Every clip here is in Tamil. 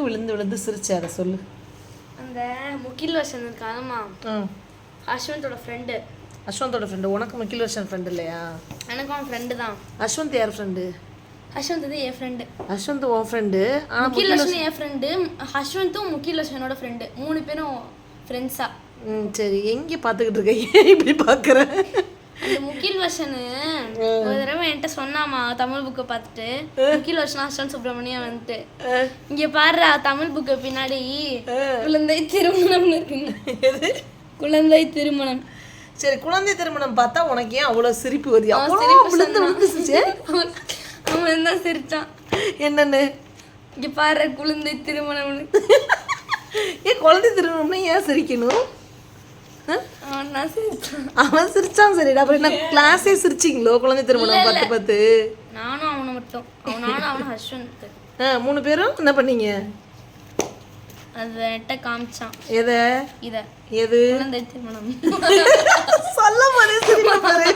எதுக்கு விழுந்து விழுந்து சிரிச்ச அதை சொல்லு. அந்த முகில் வசன் இருக்காதம்மா அஸ்வந்தோட ஃப்ரெண்டு அஸ்வந்தோட ஃப்ரெண்டு உனக்கு முக்கில் வருஷன் ஃப்ரெண்டு இல்லையா? எனக்கும் அவன் ஃப்ரெண்டு தான். அஸ்வந்த் யார் ஃப்ரெண்டு அஸ்வந்த் வந்து என் ஃப்ரெண்டு அஸ்வந்த் உன் ஃப்ரெண்டு முகில் வசன் என் ஃப்ரெண்டு ஹஸ்வந்தும் முகில் வசனோட ஃப்ரெண்டு மூணு பேரும் ஃப்ரெண்ட்ஸா ம் சரி. எங்கே பார்த்துக்கிட்டு இருக்க? ஏன் இப்படி பார்க்குற முகில் வசனு ஒரு தடவை என்கிட்ட சொன்னாமா தமிழ் புக்கை பார்த்துட்டு. முகில் வசன் அஸ்வந்த் சுப்பிரமணியம் வந்துட்டு. இங்க பாருடா தமிழ் புக்கு பின்னாடி குழந்தை திருமணம்னு இருக்குங்க. குழந்தை திருமணம். சரி குழந்தை திருமணம் பார்த்தா உனக்கு ஏன் அவ்வளோ சிரிப்பு வருது? அவன் தான் சிரிச்சான். என்னன்னு? இங்க பாரு குழந்தை திருமணம்னு. ஏன் குழந்தை திருமணம்னா ஏன் சிரிக்கணும்? அவன் சிரிச்சான். அவன் சிரிச்சான் சரிடா அப்புறம் என்ன கிளாஸே சிரிச்சிங்களோ? குழந்தை திருமணம் பத்து பத்து நானும் அவனை மட்டும். அவன் நானும் அவனும் ஹஸ்வந்த் ஆ மூணு பேரும் என்ன பண்ணீங்க? அது என்கிட்ட காமிச்சான். எதை? இத. எது? குழந்தை திருமணம். சொல்ல போதே பாரு.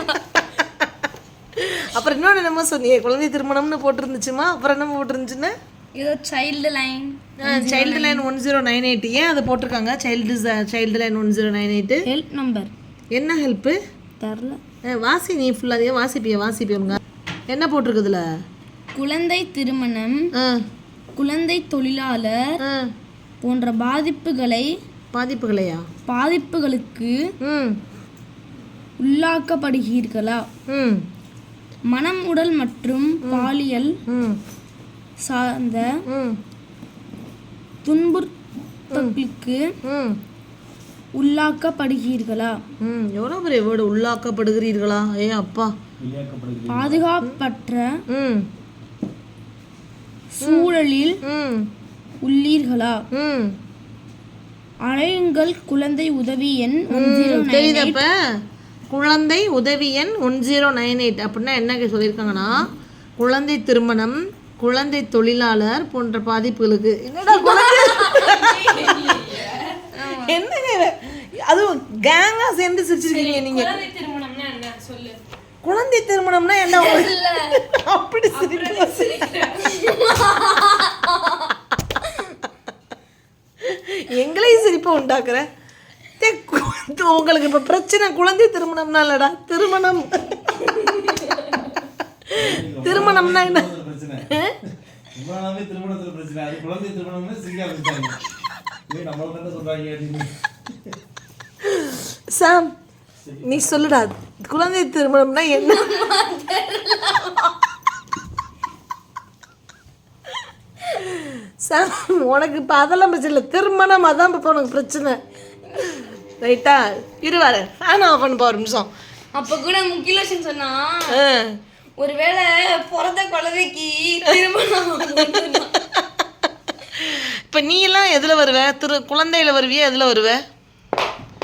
அப்புறம் இன்னொன்று என்னமோ சொன்னியே குழந்தை திருமணம்னு போட்டிருந்துச்சுமா? அப்புறம் என்ன போட்டிருந்துச்சுன்னு? ஏதோ child line child line one zero nine eight ஏன் அதை போட்டிருக்காங்க? Child child line one zero nine eight help number என்ன ஹெல்ப்பு தெரில. வாசி நீ ஃபுல்லாக வாசிப்பிய வாசிப்பியவங்க என்ன போட்டிருக்குதுல? குழந்தை திருமணம் குழந்தை தொழிலாளர் போன்ற பாதிப்புகளை பாதிப்புகளையா? பாதிப்புகளுக்கு உள்ளாக்கப்படுகிறீர்களா? ம். மனம் உடல் மற்றும் பாலியல் சார்ந்த துன்புறுத்தலுக்கு ம். உள்ளாக்கப்படுகிறீர்களா? ம் எவ்வளோ பெரிய வேர்டு உள்ளாக்கப்படுகிறீர்களா? ஏ அப்பா. பாதுகாப்பற்ற ம். சூழலில் ம். உள்ளீர்களா? ம். அழையுங்கள் குழந்தை உதவி எண் தெரியுதப்ப குழந்தை உதவி எண் ஒன் ஜீரோ நைன் எயிட். அப்படின்னா என்ன சொல்லியிருக்காங்கன்னா குழந்தை திருமணம் குழந்தை தொழிலாளர் போன்ற பாதிப்புகளுக்கு என்னடா என்னங்க? அதுவும் கேங்கா சேர்ந்து சிரிச்சிருக்கீங்க நீங்க. குழந்தை திருமணம்னா என்ன? அப்படி எங்களையும் சிரிப்பை உண்டாக்குற? உங்களுக்கு இப்ப பிரச்சனை குழந்தை திருமணம்னா இல்லடா திருமணம். திருமணம்னா என்ன? பிரச்சனை. திருமணமே திருமணத்துல பிரச்சனை. அது குழந்தை திருமணம்னு சிரிக்க ஆரம்பிச்சாங்க ஏய் நம்மள தானே சொல்றாங்க அப்படின்னு சாம் நீ சொல்லுடா. குழந்தை திருமணம்னா என்ன? சாம் உனக்கு இப்போ அதெல்லாம் பிரச்சனை இல்லை. திருமணம் அதான் இப்போ உனக்கு பிரச்சனை. ரைட்டா இருவாரு ஃபேன் ஆஃப் பண்ண ஒரு நிமிஷம். அப்ப கூட முக்கியலட்சம் சொன்னா. ஒருவேளை பிறந்த குழந்தைக்கு திருமணம் இப்போ நீ எல்லாம் எதில் வருவ? திரு குழந்தையில வருவியா? எதில் வருவ?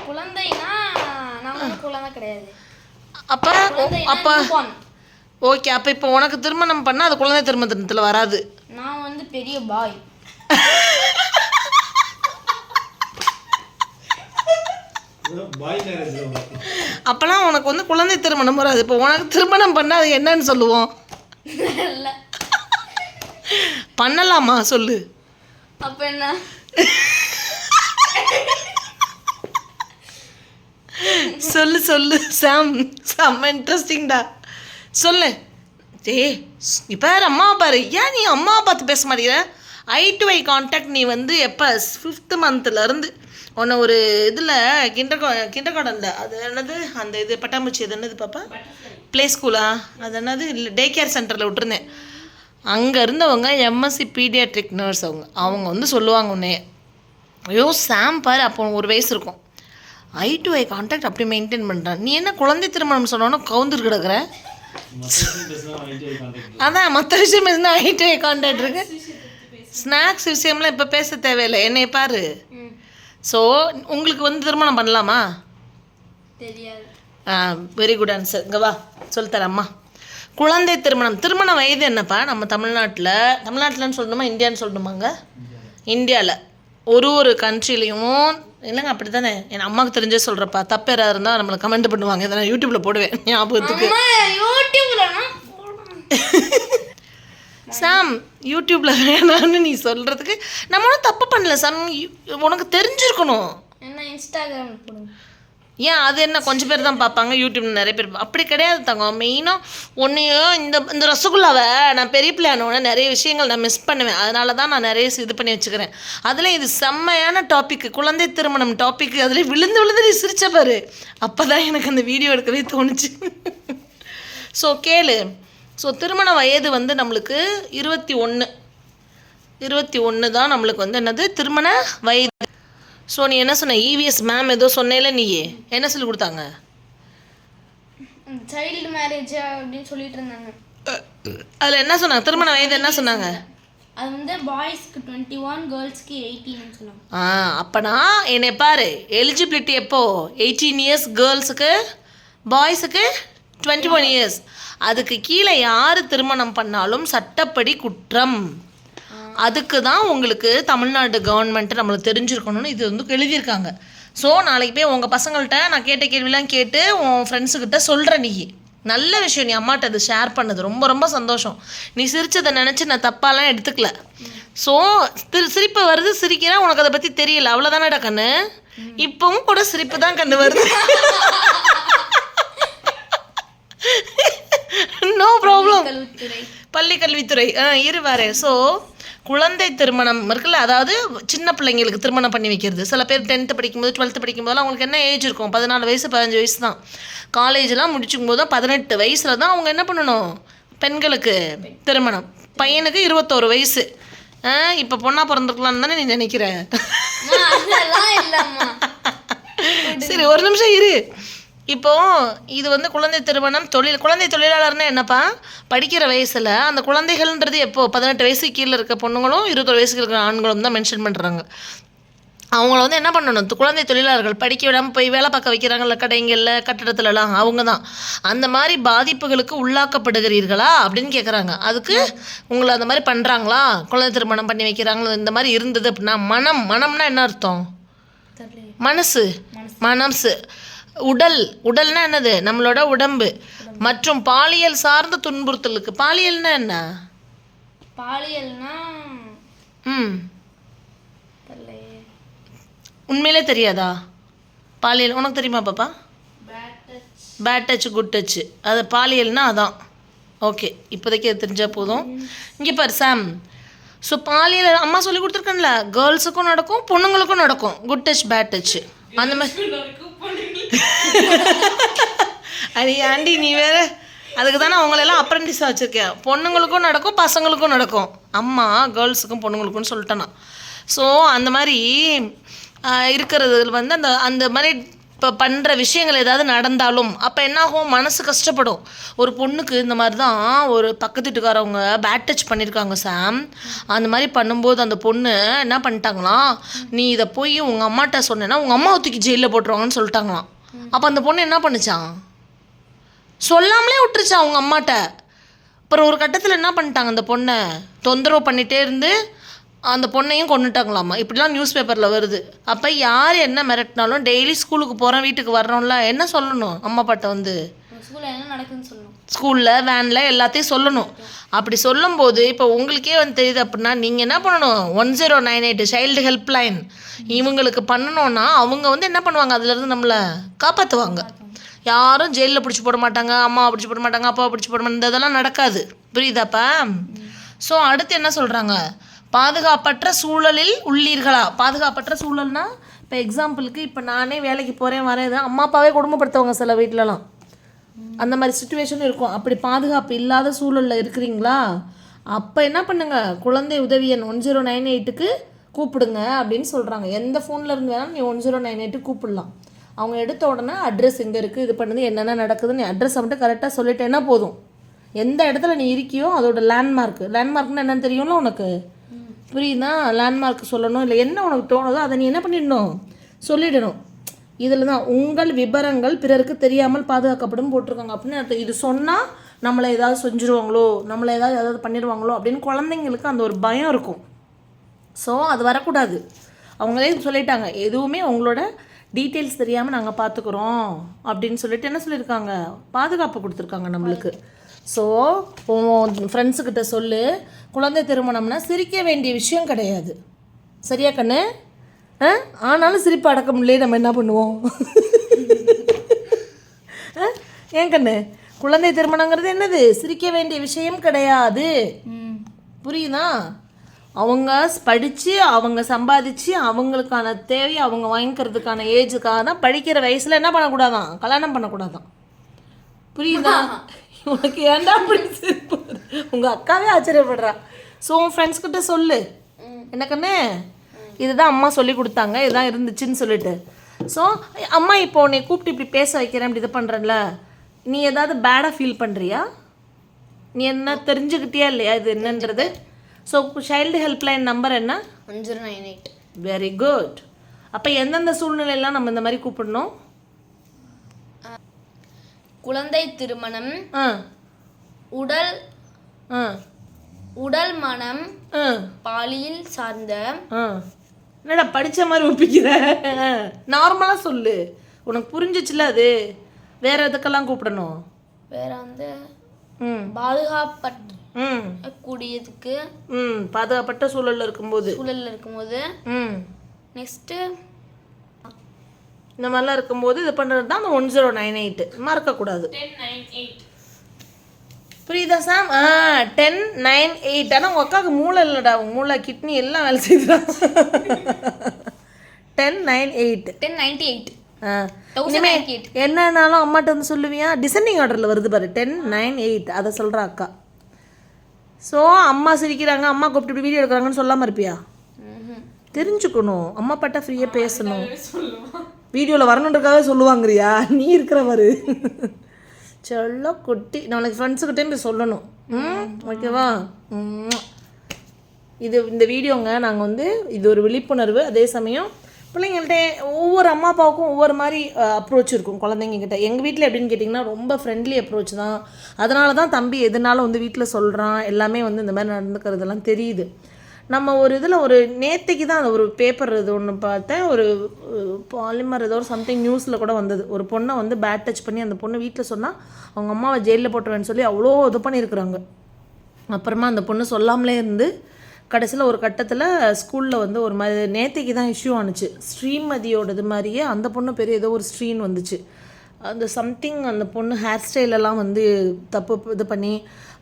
குழந்தைனா நான் குழந்தை கிடையாது. அப்போ அப்போ. ஓகே அப்போ இப்போ உனக்கு திருமணம் பண்ணால் அது குழந்தை திருமணத்தில் வராது. நான் வந்து பெரிய பாய். பாய் மேரேஜ் அப்போலாம் உனக்கு வந்து குழந்தை திருமணம் வராது. இப்போ உனக்கு திருமணம் பண்ணால் அது என்னன்னு சொல்லுவோம். பண்ணலாமா? சொல்லு. அப்ப என்ன? சொல்லு சொல்லு. சாம் செம்ம இன்ட்ரெஸ்டிங்டா சொல்லு. ஏய் இப்போ அம்மாவை பாரு. ஏன் நீ அம்மாவை பார்த்து பேச மாட்டேங்கிற? ஐ டு ஐ கான்டாக்ட் நீ வந்து எப்போ? ஃபிஃப்த்து மந்த்லேருந்து உன்னை ஒரு இதில் கிண்டர் கிண்டர் கார்டனில் அது என்னது? அந்த இது பட்டாம்பூச்சி அது என்னது பாப்பா? ப்ளே ஸ்கூலா அது என்னது? இல்லை டே கேர் சென்டரில் விட்டுருந்தேன். அங்கே இருந்தவங்க எம்எஸ்சி பீடியாட்ரிக் நர்ஸ் அவங்க. அவங்க வந்து சொல்லுவாங்க உன்னே ஐயோ சாம் பாரு அப்போ ஒரு வயசு இருக்கும். ஐ டு ஐ கான்டாக்ட் அப்படி மெயின்டைன் பண்ணுறான் நீ என்ன குழந்தை திருமணம் சொன்னோன்னா கவுந்துரு கிடக்குற? அதான் மற்ற விஷயம் இருந்தால் ஐ டு ஐ கான்டாக்ட் இருக்கு? ஸ்நாக்ஸ் விஷயம்லாம் இப்போ பேச தேவையில்லை. என்னை பாரு. ஸோ உங்களுக்கு வந்து திருமணம் பண்ணலாமா? தெரியாது. வெரி குட் ஆன்சர் இங்கே வா சொல்லித்தரேன் அம்மா. குழந்தை திருமணம். திருமண வயது என்னப்பா? நம்ம தமிழ்நாட்டில் தமிழ்நாட்டில்னு சொல்லணுமா இந்தியான்னு சொல்லணுமாங்க? இந்தியாவில் ஒரு ஒரு கண்ட்ரிலையும் இல்லைங்க அப்படி தானே என் அம்மாவுக்கு தெரிஞ்சே சொல்கிறப்பா தப்பு யாராவது இருந்தால் நம்மளை கமெண்ட் பண்ணுவாங்க. இதை நான் யூடியூப்பில் போடுவேன் ஞாபகத்துக்கு. சாம் யூடியூப்ல வேணான்னு நீ சொல்றதுக்கு நம்ம ஒன்றும் தப்பு பண்ணல சாம். உனக்கு தெரிஞ்சிருக்கணும். என்ன இன்ஸ்டாகிராம் ஏன் அது என்ன? கொஞ்சம் பேர் தான் பார்ப்பாங்க யூடியூப்ல நிறைய பேர் அப்படி கிடையாது தங்கம். மெயினாக ஒன்றையும் இந்த இந்த ரசகுல்லாவை நான் பெரிய பிள்ளையானோட நிறைய விஷயங்கள் நான் மிஸ் பண்ணுவேன். அதனால தான் நான் நிறைய இது பண்ணி வச்சுக்கிறேன். அதில் இது செம்மையான டாபிக் குழந்தை திருமணம் டாபிக் அதில் விழுந்து விழுந்து நீ சிரிச்ச பாரு. அப்போ தான் எனக்கு அந்த வீடியோ எடுக்கவே தோணுச்சு. ஸோ கேளு. ஸோ திருமண வயது வந்து நம்மளுக்கு இருபத்தி ஒன்று இருபத்தி ஒன்று தான் நம்மளுக்கு வந்து என்னது? திருமண வயது. ஸோ நீ என்ன சொன்ன? இவிஎஸ் மேம் ஏதோ சொன்னேல நீ என்ன சொல்லி கொடுத்தாங்க? சைல்டு மேரேஜ் அப்படின்னு சொல்லிட்டு இருந்தாங்க. அதில் என்ன சொன்னாங்க? திருமண வயது என்ன சொன்னாங்க? அது வந்து பாய்ஸ்க்கு டுவெண்ட்டி ஒன் கேர்ள்ஸ்க்கு எயிட்டீன்னு சொன்னாங்க. ஆ அப்பனா என்னை பாரு எலிஜிபிலிட்டி எப்போ? எயிட்டீன் இயர்ஸ் கேர்ள்ஸுக்கு பாய்ஸுக்கு டுவெண்ட்டி ஒன் இயர்ஸ் அதுக்கு கீழே யார் திருமணம் பண்ணாலும் சட்டப்படி குற்றம். அதுக்கு தான் உங்களுக்கு தமிழ்நாடு கவர்மெண்ட் நம்மளுக்கு தெரிஞ்சிருக்கணும்னு இது வந்து எழுதியிருக்காங்க. ஸோ நாளைக்கு போய் உங்கள் பசங்கள்கிட்ட நான் கேட்ட கேள்விலாம் கேட்டு உன் ஃப்ரெண்ட்ஸுக்கிட்ட சொல்கிற நீ. நல்ல விஷயம் நீ அம்மாட்ட அது ஷேர் பண்ணது. ரொம்ப ரொம்ப சந்தோஷம். நீ சிரிச்சதை நினச்சி நான் தப்பாலாம் எடுத்துக்கல. ஸோ திரு சிரிப்பு வருது சிரிக்கிறேன் உனக்கு அதை பற்றி தெரியல. அவ்வளோதானடா கண்ணு? இப்பவும் கூட சிரிப்பு தான் கண்ணு வருது. நோ ப்ராப்ளம் பள்ளி கல்வித்துறை ஆ இரு வரேன் ஸோ குழந்தை திருமணம் இருக்குல்ல அதாவது சின்ன பிள்ளைங்களுக்கு திருமணம் பண்ணி வைக்கிறது. சில பேர் டென்த்து படிக்கும்போது டுவெல்த்து படிக்கும்போதெல்லாம் அவங்களுக்கு என்ன ஏஜ் இருக்கும்? பதினாலு வயசு பதினஞ்சு வயசு தான். காலேஜெலாம் முடிச்சுக்கும் போது தான் பதினெட்டு வயசில் தான் அவங்க என்ன பண்ணணும்? பெண்களுக்கு திருமணம். பையனுக்கு இருபத்தோரு வயசு. ஆ இப்போ பொண்ணாக பிறந்திருக்கலாம்னு தானே நீ நினைக்கிற? சரி ஒரு நிமிஷம் இரு. இப்போ இது வந்து குழந்தை திருமணம் தொழில் குழந்தை தொழிலாளர்னா என்னப்பா? படிக்கிற வயசில் அந்த குழந்தைகள்ன்றது எப்போ? பதினெட்டு வயசுக்கு கீழே இருக்க பொண்ணுங்களும் இருபத்தொரு வயசுக்கு இருக்கிற ஆண்களும் தான் மென்ஷன் பண்ணுறாங்க அவங்கள வந்து என்ன பண்ணணும்? குழந்தை தொழிலாளர்கள் படிக்க விடாமல் போய் வேலை பார்க்க வைக்கிறாங்கல்ல கடைங்களில் கட்டடத்துலலாம் அவங்க தான். அந்த மாதிரி பாதிப்புகளுக்கு உள்ளாக்கப்படுகிறீர்களா? அப்படின்னு கேட்குறாங்க அதுக்கு உங்களை அந்த மாதிரி பண்ணுறாங்களா குழந்தை திருமணம் பண்ணி வைக்கிறாங்களா? இந்த மாதிரி இருந்தது அப்படின்னா மனம் மனம்னா என்ன அர்த்தம். மனசு. மனசு. உடல் உடல்னா என்னது? நம்மளோட உடம்பு. மற்றும் பாலியல் சார்ந்த துன்புறுத்தலுக்கு பாலியல்னா என்ன? பாலியல்னா ம். உண்மையிலே தெரியாதா? பாலியல் உனக்கு தெரியுமா பாப்பா? Bad touch bad touch good touch அது பாலியல்னா அதான். ஓகே இப்போதைக்கு அது தெரிஞ்சால் போதும். இங்கே பாரு சாம் ஸோ பாலியல் அம்மா சொல்லி கொடுத்துருக்கேன்ல கேர்ள்ஸுக்கும் நடக்கும் பொண்ணுங்களுக்கும் நடக்கும். குட் டச் பேட் டச் அந்த மாதிரி அடி ஆண்டி நீ வேற? அதுக்கு தானே அவங்களெல்லாம் அப்ரெண்டிஸாக வச்சுருக்கேன் பொண்ணுங்களுக்கும் நடக்கும் பசங்களுக்கும் நடக்கும். அம்மா கேர்ள்ஸுக்கும் பொண்ணுங்களுக்கும் சொல்லிட்டேன். நான் ஸோ அந்த மாதிரி இருக்கிறது வந்து அந்த அந்த மாதிரி இப்போ பண்ணுற விஷயங்கள் ஏதாவது நடந்தாலும் அப்போ என்னாகும்? மனசு கஷ்டப்படும். ஒரு பொண்ணுக்கு இந்த மாதிரி தான் ஒரு பக்கத்து வீட்டுக்காரவங்க பேட் டச் பண்ணியிருக்காங்க சாம். அந்த மாதிரி பண்ணும்போது அந்த பொண்ணு என்ன பண்ணிட்டாங்களாம் நீ இதை போய் உங்கள் அம்மாட்ட சொன்னேன்னா உங்கள் அம்மாவை தூக்கி ஜெயிலில் போட்டுருவாங்கன்னு சொல்லிட்டாங்களாம். அப்போ அந்த பொண்ணு என்ன பண்ணுச்சான் சொல்லாமலே விட்டுருச்சான் அவங்க அம்மாட்ட? அப்புறம் ஒரு கட்டத்தில் என்ன பண்ணிட்டாங்க அந்த பொண்ணை? தொந்தரவு பண்ணிகிட்டே இருந்து அந்த பொண்ணையும் கொண்டுட்டாங்களாமா இப்படிலாம் நியூஸ் பேப்பரில் வருது. அப்போ யார் என்ன மிரட்டினாலும் டெய்லி ஸ்கூலுக்கு போகிறோம் வீட்டுக்கு வர்றோம்ல என்ன சொல்லணும் அம்மா அப்பாட்ட வந்து? ஸ்கூல்ல என்ன நடக்குதுன்னு சொல்லணும். ஸ்கூலில் வேனில் எல்லாத்தையும் சொல்லணும். அப்படி சொல்லும்போது இப்போ உங்களுக்கே வந்து தெரியுது அப்படின்னா நீங்கள் என்ன பண்ணணும்? One zero nine eight child help line இவங்களுக்கு பண்ணணும்னா அவங்க வந்து என்ன பண்ணுவாங்க? அதுலேருந்து நம்மளை காப்பாற்றுவாங்க யாரும் ஜெயிலில் பிடிச்சி போட மாட்டாங்க அம்மாவை பிடிச்சி போட மாட்டாங்க அப்பாவை பிடிச்சி போட மாட்டாங்க. இதெல்லாம் நடக்காது. புரியுதாப்பா ஸோ அடுத்து என்ன சொல்கிறாங்க பாதுகாப்பற்ற சூழலில் உள்ளீர்களா? பாதுகாப்பற்ற சூழல்னா இப்போ எக்ஸாம்பிளுக்கு இப்போ நானே வேலைக்கு போகிறேன் வரேன் அம்மா அப்பாவே குடும்பப்படுத்துவாங்க சில வீட்டிலலாம் அந்த மாதிரி சுச்சுவேஷன் இருக்கும். அப்படி பாதுகாப்பு இல்லாத சூழலில் இருக்கிறீங்களா? அப்போ என்ன பண்ணுங்கள் குழந்தை உதவி எண் ஒன் ஜீரோ நைன் எயிட்டுக்கு கூப்பிடுங்க அப்படின்னு சொல்கிறாங்க எந்த ஃபோனில் இருந்து வேணாலும் நீ ஒன் ஜீரோ நைன் எயிட்டு கூப்பிடலாம். அவங்க எடுத்த உடனே அட்ரஸ் எங்கே இருக்குது இது பண்ணுது என்னென்ன நடக்குதுன்னு அட்ரஸை மட்டும் கரெக்டாக சொல்லிட்டேன்னா போதும். எந்த இடத்துல நீ இருக்கியோ அதோட லேண்ட்மார்க் லேண்ட்மார்க்னு என்னென்னு தெரியும்ல உனக்கு? புரியுதா? லேண்ட்மார்க் சொல்லணும் இல்லை என்ன உனக்கு தோணுதோ அதை நீ என்ன பண்ணிடணும்? சொல்லிடணும். இதில் தான் உங்கள் விபரங்கள் பிறருக்கு தெரியாமல் பாதுகாக்கப்படும் போட்டிருக்காங்க. அப்படின்னு அர்த்தம். இது சொன்னால் நம்மளை ஏதாவது செஞ்சுருவாங்களோ நம்மளை ஏதாவது ஏதாவது பண்ணிடுவாங்களோ அப்படின்னு குழந்தைங்களுக்கு அந்த ஒரு பயம் இருக்கும். ஸோ அது வரக்கூடாது. அவங்களே சொல்லிட்டாங்க எதுவுமே உங்களோட டீட்டெயில்ஸ் தெரியாமல் நாங்கள் பார்த்துக்குறோம் அப்படின்னு சொல்லிட்டு என்ன சொல்லியிருக்காங்க? பாதுகாப்பு கொடுத்துருக்காங்க நம்மளுக்கு. ஸோ உன் ஃப்ரெண்ட்ஸுக்கிட்ட சொல்லு. குழந்தை திருமணம்னா சிரிக்க வேண்டிய விஷயம் கிடையாது. சரியா கண்ணு? ஆ? ஆனாலும் சிரிப்பு அடக்க முடியல நம்ம என்ன பண்ணுவோம்? ஏன் கண்ணு? குழந்தை திருமணங்கிறது என்னது? சிரிக்க வேண்டிய விஷயம் கிடையாது. புரியுதா? அவங்க படித்து அவங்க சம்பாதிச்சு அவங்களுக்கான தேவையை அவங்க வாங்கிக்கிறதுக்கான ஏஜுக்காக தான் படிக்கிற வயசில் என்ன பண்ணக்கூடாதான்? கல்யாணம் பண்ணக்கூடாதான். புரியுதா? உனக்கு ஏன்டா அப்படி சிரிப்பு? வருது? உங்க அக்காவே ஆச்சரியப்படுறா. ஸோ உன் ஃப்ரெண்ட்ஸ் கிட்ட சொல்லு. என்ன கண்ணு? இதுதான் அம்மா சொல்லி கொடுத்தாங்க. இதுதான் இருந்துச்சுன்னு சொல்லிட்டு. ஸோ அம்மா இப்போ உன்னை கூப்பிட்டு இப்படி பேச வைக்கிறேன் இப்படி இது பண்ணுறேன்ல நீ ஏதாவது பேடாக ஃபீல் பண்ணுறியா நீ என்ன தெரிஞ்சுக்கிட்டியா இல்லையா இது என்னன்றது? ஸோ சைல்டு ஹெல்ப்லைன் நம்பர் என்ன? One zero nine eight. Very good அப்போ எந்தெந்த சூழ்நிலையெல்லாம் நம்ம இந்த மாதிரி கூப்பிடணும்? குழந்தை திருமணம் உடல் உடல் மனம் பாலியல் சார்ந்த என்னடா படிச்ச மாதிரி ஒப்பிக்கிற? நார்மலாக சொல்லு. உனக்கு புரிஞ்சிச்சுல அது? வேற எதுக்கெல்லாம் கூப்பிடணும்? வேற வந்து ம். கூடியதுக்கு ம். பாதுகாப்பட்ட சூழல்ல இருக்கும்போது. சூழல்ல இருக்கும்போது ம். நெக்ஸ்ட்டு இந்த மாதிரிலாம் இருக்கும்போது இது பண்ணுறது தான் அந்த ஒன் ஜீரோ நைன் எயிட்டு. மறக்கக்கூடாது. புரியுதா சாம் ஆ டென் நைன் எயிட். ஆனால் உங்கள் அக்காவுக்கு மூளை இல்லைடா. மூளை கிட்னி எல்லாம் வேலை செய்யுதுடா. Ten nine eight. Ten ninety eight. என்னன்னாலும் அம்மாட்ட வந்து சொல்லுவியா? டிசெண்டிங் ஆர்டரில் வருது பாரு. Ten nine eight. அதை சொல்கிறா அக்கா. ஸோ அம்மா சிரிக்கிறாங்க. அம்மா கூப்பிட்டு இப்படி வீடியோ எடுக்கிறாங்கன்னு சொல்லாமல் இருப்பியா? தெரிஞ்சுக்கணும். அம்மா பாட்டா ஃப்ரீயாக பேசணும். வீடியோவில் வரணுன்றக்காக சொல்லுவாங்கறியா? நீ இருக்கிறவரு. சொல்ல குட்டி. நாளைக்கு ஃப்ரெண்ட்ஸுக்கிட்டே போய் சொல்லணும். ம்? ஓகேவா? இது இந்த வீடியோங்க நாங்கள் வந்து இது ஒரு விழிப்புணர்வு. அதே சமயம் பிள்ளைங்கள்ட்ட ஒவ்வொரு அம்மா அப்பாவுக்கும் ஒவ்வொரு மாதிரி அப்ரோச் இருக்கும் குழந்தைங்கக்கிட்ட எங்கள் வீட்டில் எப்படின்னு கேட்டிங்கன்னா ரொம்ப ஃப்ரெண்ட்லி அப்ரோச் தான். அதனால தான் தம்பி எதுனாலும் வந்து வீட்டில் சொல்கிறான் எல்லாமே வந்து இந்த மாதிரி நடந்துக்கிறதெல்லாம் தெரியுது. நம்ம ஒரு இதில் ஒரு நேற்றுக்கு தான் அந்த ஒரு பேப்பர் இது ஒன்று பார்த்தேன். ஒரு பாலிமர் ஏதோ ஒரு சம்திங் நியூஸில் கூட வந்தது. ஒரு பொண்ணை வந்து பேட் டச் பண்ணி அந்த பொண்ணு வீட்டில் சொன்னால் அவங்க அம்மாவை ஜெயிலில் போட்டுருவேன்னு சொல்லி அவ்வளோ இது பண்ணியிருக்கிறாங்க அப்புறமா அந்த பொண்ணு சொல்லாமலே இருந்து கடைசியில் ஒரு கட்டத்தில் ஸ்கூலில் வந்து ஒரு மாதிரி நேத்திக்கு தான் இஷ்யூ ஆனுச்சு. ஸ்ரீமதியோட இது மாதிரியே அந்த பொண்ணு பெரிய ஏதோ ஒரு ஸ்ட்ரீன் வந்துச்சு. அந்த சம்திங் அந்த பொண்ணு ஹேர் ஸ்டைலெல்லாம் வந்து தப்பு இது பண்ணி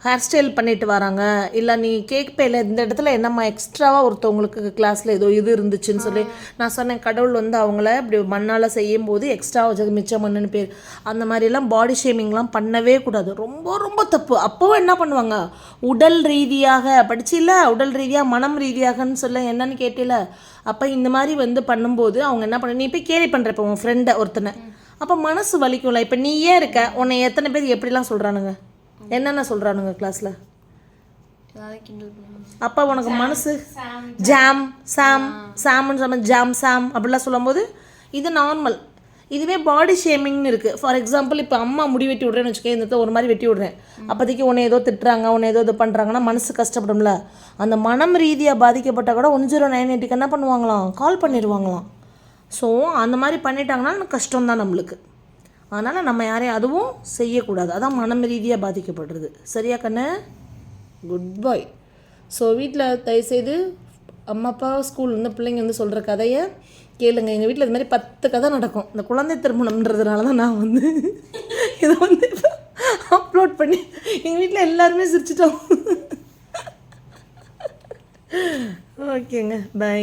ஹேர் ஸ்டைல் பண்ணிட்டு வராங்க. இல்லை நீ கேட்பேல இந்த இடத்துல என்னம்மா எக்ஸ்ட்ராவாக ஒருத்தவங்களுக்கு கிளாஸில் ஏதோ இது இருந்துச்சுன்னு சொல்லி நான் சொன்னேன் கடவுள் வந்து அவங்கள இப்படி மண்ணால் செய்யும் போது எக்ஸ்ட்ரா வச்சது மிச்சம் மண்ணுன்னு பேர். அந்த மாதிரிலாம் பாடி ஷேமிங்லாம் பண்ணவே கூடாது. ரொம்ப ரொம்ப தப்பு. அப்போவும் என்ன பண்ணுவாங்க? உடல் ரீதியாக படிச்சில்ல உடல் ரீதியாக மனம் ரீதியாகன்னு சொல்ல என்னன்னு கேட்டில? அப்போ இந்த மாதிரி வந்து பண்ணும்போது அவங்க என்ன பண்ண நீ போய் கேலி பண்ணுற இப்போ உன் ஃப்ரெண்டை ஒருத்தனை. அப்போ மனசு வலிக்கும்ல. இப்போ நீயே இருக்க உன்னை எத்தனை பேர் எப்படிலாம் சொல்கிறானுங்க என்னென்ன சொல்கிறானுங்க கிளாஸில் அப்போ உனக்கு மனசு? ஜாம் சாம் சாம்னு சொன்ன ஜாம் சாம் அப்படிலாம் சொல்லும்போது இது நார்மல் இதுவே பாடி ஷேமிங்னு இருக்குது ஃபார் எக்ஸாம்பிள் இப்போ அம்மா முடி வெட்டி விட்றேன்னு வச்சுக்கேன் இந்த ஒரு மாதிரி வெட்டி விட்றேன். அப்போதைக்கு உன்னை ஏதோ திட்டுறாங்க உன்னை ஏதோ இது பண்ணுறாங்கன்னா மனசு கஷ்டப்படும்ல. அந்த மனம் ரீதியாக பாதிக்கப்பட்டால் கூட ஒன் ஜீரோ நைன் எயிட்டுக்கு என்ன பண்ணுவாங்களாம்? கால் பண்ணிடுவாங்களாம். ஸோ அந்த மாதிரி பண்ணிட்டாங்கன்னா கஷ்டம் தான் நம்மளுக்கு. அதனால் நம்ம யாரையும் அதுவும் செய்யக்கூடாது. அதான் மனம் ரீதியாக பாதிக்கப்படுறது. சரியா கண்ணு? குட் பாய் ஸோ வீட்டில் தயவுசெய்து அம்மா அப்பா ஸ்கூல் வந்து பிள்ளைங்க வந்து சொல்கிற கதையை கேளுங்க. எங்கள் வீட்டில் இது மாதிரி பத்து கதை நடக்கும். இந்த குழந்தை திருமணம்ன்றதுனால தான் நான் வந்து இதை வந்து அப்லோட் பண்ணி எங்கள் வீட்டில் எல்லாருமே சிரிச்சிட்டோம். ஓகேங்க. பை